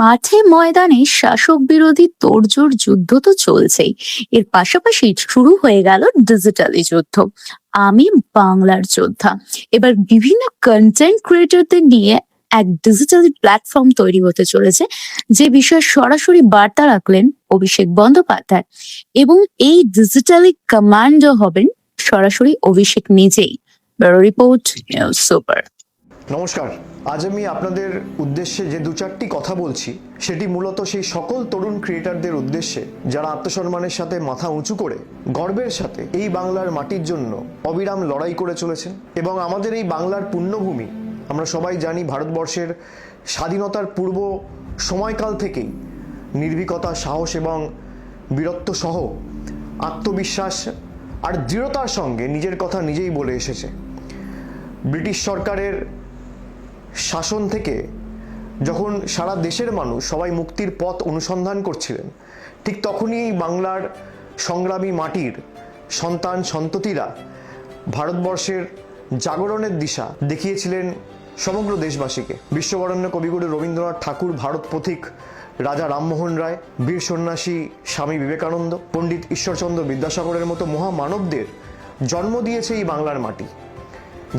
মাঠে ময়দানে শাসক বিরোধী তোড়জোড় যুদ্ধ তো চলছেই। এর পাশাপাশি শুরু হয়ে গেল ডিজিটালি যুদ্ধ। আমি বাংলার যোদ্ধা। এবার বিভিন্ন কন্টেন্ট ক্রিয়েটরদের নিয়ে এক ডিজিটাল প্ল্যাটফর্ম তৈরি হতে চলেছে, যে বিষয়ে সরাসরি বার্তা রাখলেন অভিষেক বন্দ্যোপাধ্যায়। এবং এই ডিজিটালি কমান্ডো হবেন সরাসরি অভিষেক নিজেই। Report, news super. নমস্কার। আজ আমি আপনাদের উদ্দেশ্যে যে দু চারটি কথা বলছি, সেটি মূলত সেই সকল তরুণ ক্রিয়েটারদের উদ্দেশ্যে যারা আত্মসম্মানের সাথে মাথা উঁচু করে গর্বের সাথে এই বাংলার মাটির জন্য অবিরাম লড়াই করে চলেছেন এবং আমাদের এই বাংলার পুণ্যভূমি আমরা সবাই জানি ভারতবর্ষের স্বাধীনতার পূর্ব সময়কাল থেকেই নির্ভীকতা, সাহস এবং বীরত্ব সহ আত্মবিশ্বাস আর দৃঢ়তার সঙ্গে নিজের কথা নিজেই বলে এসেছে। ব্রিটিশ সরকারের শাসন থেকে যখন সারা দেশের মানুষ সবাই মুক্তির পথ অনুসন্ধান করছিলেন, ঠিক তখনই এই বাংলার সংগ্রামী মাটির সন্তান, সন্ততিরা ভারতবর্ষের জাগরণের দিশা দেখিয়েছিলেন সমগ্র দেশবাসীকে। বিশ্ববরণ্য কবিগুরু রবীন্দ্রনাথ ঠাকুর ভারত পথিক রাজা রামমোহন রায়, বীর সন্ন্যাসী স্বামী বিবেকানন্দ, পণ্ডিত ঈশ্বরচন্দ্র বিদ্যাসাগরের মতো মহামানবদের জন্ম দিয়েছে এই বাংলার মাটি।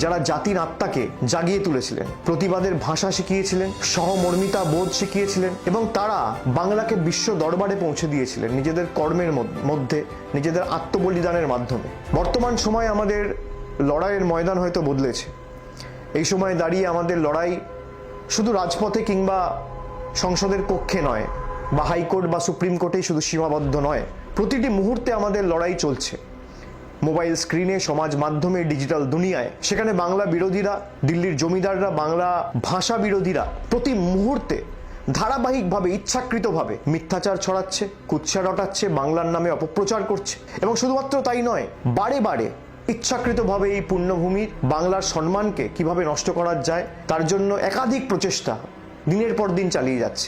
যারা জাতির আত্মাকে জাগিয়ে তুলেছিলেন। প্রতিবাদের ভাষা শিখিয়েছিলেন, সহমর্মিতা বোধ শিখিয়েছিলেন এবং তারা বাংলাকে বিশ্ব দরবারে পৌঁছে দিয়েছিলেন নিজেদের কর্মের মধ্যে, নিজেদের আত্মবলিদানের মাধ্যমে। বর্তমান সময় আমাদের লড়াইয়ের ময়দান হয়তো বদলেছে। এই সময় দাঁড়িয়ে আমাদের লড়াই শুধু রাজপথে কিংবা সংসদের কক্ষে নয়, বা হাইকোর্ট বা সুপ্রিম কোর্টেই শুধু সীমাবদ্ধ নয়, প্রতিটি মুহূর্তে আমাদের লড়াই চলছে। মোবাইল স্ক্রিনে সমাজ মাধ্যমে ডিজিটাল দুনিয়ায়। সেখানে বাংলা বিরোধীরা, দিল্লির জমিদাররা, বাংলা ভাষা বিরোধীরা প্রতি মুহূর্তে ধারাবাহিকভাবে, ইচ্ছাকৃতভাবে মিথ্যাচার ছড়াচ্ছে, কুৎসা রটাচ্ছে, বাংলার নামে অপপ্রচার করছে। এবং শুধুমাত্র তাই নয়, বারে বারে ইচ্ছাকৃতভাবে এই পুণ্যভূমির বাংলার সম্মানকে কীভাবে নষ্ট করা যায়, তার জন্য একাধিক প্রচেষ্টা দিনের পর দিন চালিয়ে যাচ্ছে।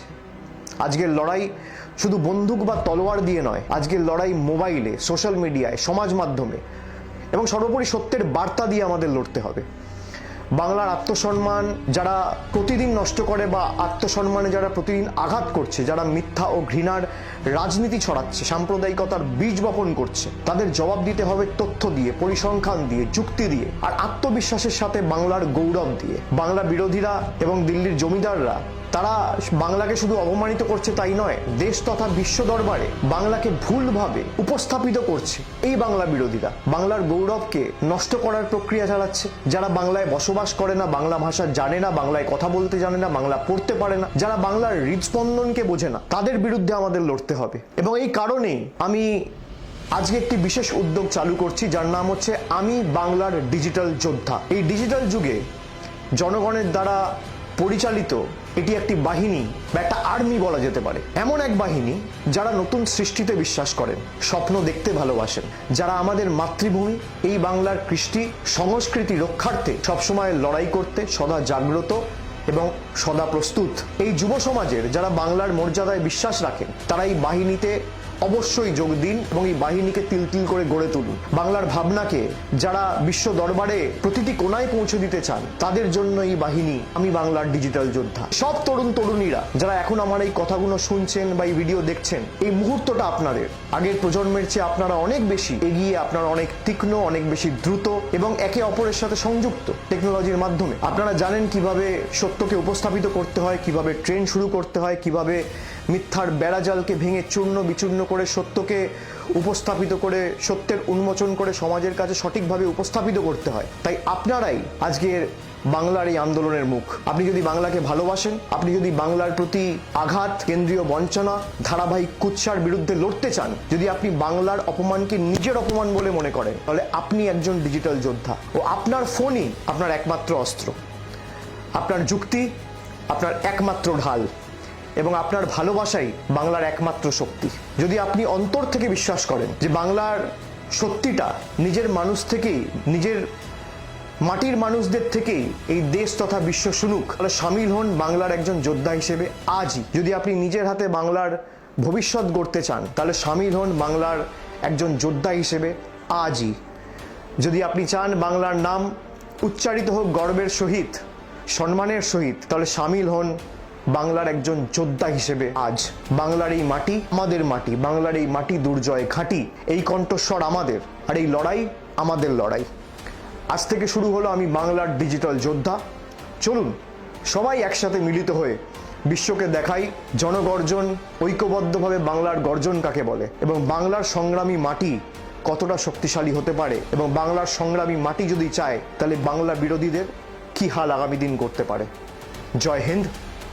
আজকের লড়াই শুধু বন্দুক বা তলোয়ার দিয়ে নয়, আজকের লড়াই মোবাইলে, সোশ্যাল মিডিয়ায়, সমাজ মাধ্যমে এবং সর্বোপরি সত্যের বার্তা দিয়ে আমাদের লড়তে হবে। বাংলার আত্মসম্মান যারা প্রতিদিন নষ্ট করে বা আত্মসম্মানে যারা প্রতিদিন আঘাত করছে, যারা মিথ্যা ও ঘৃণার রাজনীতি ছড়াচ্ছে, সাম্প্রদায়িকতার বীজ বপন করছে, তাদের জবাব দিতে হবে তথ্য দিয়ে, পরিসংখ্যান দিয়ে, যুক্তি দিয়ে আর আত্মবিশ্বাসের সাথে বাংলার গৌরব দিয়ে। বাংলা বিরোধীরা এবং দিল্লির জমিদাররা তারা বাংলাকে শুধু অপমানিত করছে তাই নয়, দেশ তথা বিশ্ব দরবারে বাংলাকে ভুলভাবে উপস্থাপিত করছে। এই বাংলা বিরোধীরা বাংলার গৌরবকে নষ্ট করার প্রক্রিয়া চালাচ্ছে। যারা বাংলায় বসবাস করে না, বাংলা ভাষা জানে না, বাংলায় কথা বলতে জানে না, বাংলা পড়তে পারে না, যারা বাংলার হৃদস্পন্দনকে বোঝে না, তাদের বিরুদ্ধে আমাদের লড়তে হবে। এবং এই কারণেই আমি আজকে একটি বিশেষ উদ্যোগ চালু করছি, যার নাম হচ্ছে আমি বাংলার ডিজিটাল যোদ্ধা। এই ডিজিটাল যুগে জনগণের দ্বারা পরিচালিত এটি একটি বাহিনী বা একটা আর্মি বলা যেতে পারে। এমন এক বাহিনী যারা নতুন সৃষ্টিতে বিশ্বাস করেন, স্বপ্ন দেখতে ভালোবাসেন। যারা আমাদের মাতৃভূমি, এই বাংলার কৃষ্টি সংস্কৃতি রক্ষার্থে সবসময় লড়াই করতে সদা জাগ্রত এবং সদা প্রস্তুত। এই যুব সমাজের যারা বাংলার মর্যাদায় বিশ্বাস রাখেন, তারা এই বাহিনীতে অবশ্যই যোগ দিন এবং এই বাহিনীকে তিল তিল করে গড়ে তুলুন। বাংলার ভাবনাকে যারা বিশ্ব দরবারে প্রতিটি কোনায় পৌঁছে দিতে চান, তাদের জন্য এই বাহিনী আমি বাংলার ডিজিটাল যোদ্ধা। সব তরুণ তরুণীরা যারা এখন আমার এই কথাগুলো শুনছেন বা এই ভিডিও দেখছেন, এই মুহূর্তটা আপনাদের। আগের প্রজন্মের চেয়ে আপনারা অনেক বেশি এগিয়ে আপনারা অনেক তীক্ষ্ণ, অনেক বেশি দ্রুত এবং একে অপরের সাথে সংযুক্ত টেকনোলজির মাধ্যমে। আপনারা জানেন কীভাবে সত্যকে উপস্থাপিত করতে হয়, কীভাবে ট্রেন শুরু করতে হয়, কীভাবে মিথ্যার বেড়াজালকে ভেঙে চূর্ণ বিচূর্ণ করে, সত্যকে উপস্থাপিত করে, সত্যের উন্মোচন করে সমাজের কাছে সঠিকভাবে উপস্থাপিত করতে হয়। তাই আপনারাই আজকের বাংলার এই আন্দোলনের মুখ। আপনি যদি বাংলাকে ভালোবাসেন, আপনি যদি বাংলার প্রতি আঘাত, কেন্দ্রীয় বঞ্চনা, ধারাবাহিক কুৎসার বিরুদ্ধে লড়তে চান, যদি আপনি বাংলার অপমানকে নিজের অপমান বলে মনে করেন, তাহলে আপনি একজন ডিজিটাল যোদ্ধা। ও আপনার ফোনই আপনার একমাত্র অস্ত্র। আপনার যুক্তি, আপনার একমাত্র ঢাল। এবং আপনার ভালোবাসাই বাংলার একমাত্র শক্তি। যদি আপনি অন্তর থেকে বিশ্বাস করেন যে বাংলার সত্যিটা নিজের মানুষ থেকেই, নিজের মাটির মানুষদের থেকেই এই দেশ তথা বিশ্ব শুনুক, তাহলে সামিল হন বাংলার একজন যোদ্ধা হিসেবে আজই। যদি আপনি নিজের হাতে বাংলার ভবিষ্যৎ গড়তে চান, তাহলে সামিল হন বাংলার একজন যোদ্ধা হিসেবে আজই। যদি আপনি চান বাংলার নাম উচ্চারিত হোক গর্বের সহিত, সম্মানের সহিত, তাহলে সামিল হন বাংলার একজন যোদ্ধা হিসেবে আজ বাংলার এই মাটি আমাদের মাটি, বাংলার এই মাটি দুর্জয় খাঁটি এই কণ্ঠস্বর আমাদের আর এই লড়াই আমাদের লড়াই। আজ থেকে শুরু হলো আমি বাংলার ডিজিটাল যোদ্ধা। চলুন, সবাই একসাথে মিলিত হয়ে বিশ্বকে দেখাই জনগর্জন, ঐক্যবদ্ধভাবে বাংলার গর্জন কাকে বলে এবং বাংলার সংগ্রামী মাটি কতটা শক্তিশালী হতে পারে এবং বাংলার সংগ্রামী মাটি যদি চায়, তাহলে বাংলা বিরোধীদের কি হাল আগামী দিন করতে পারে? জয় হিন্দ।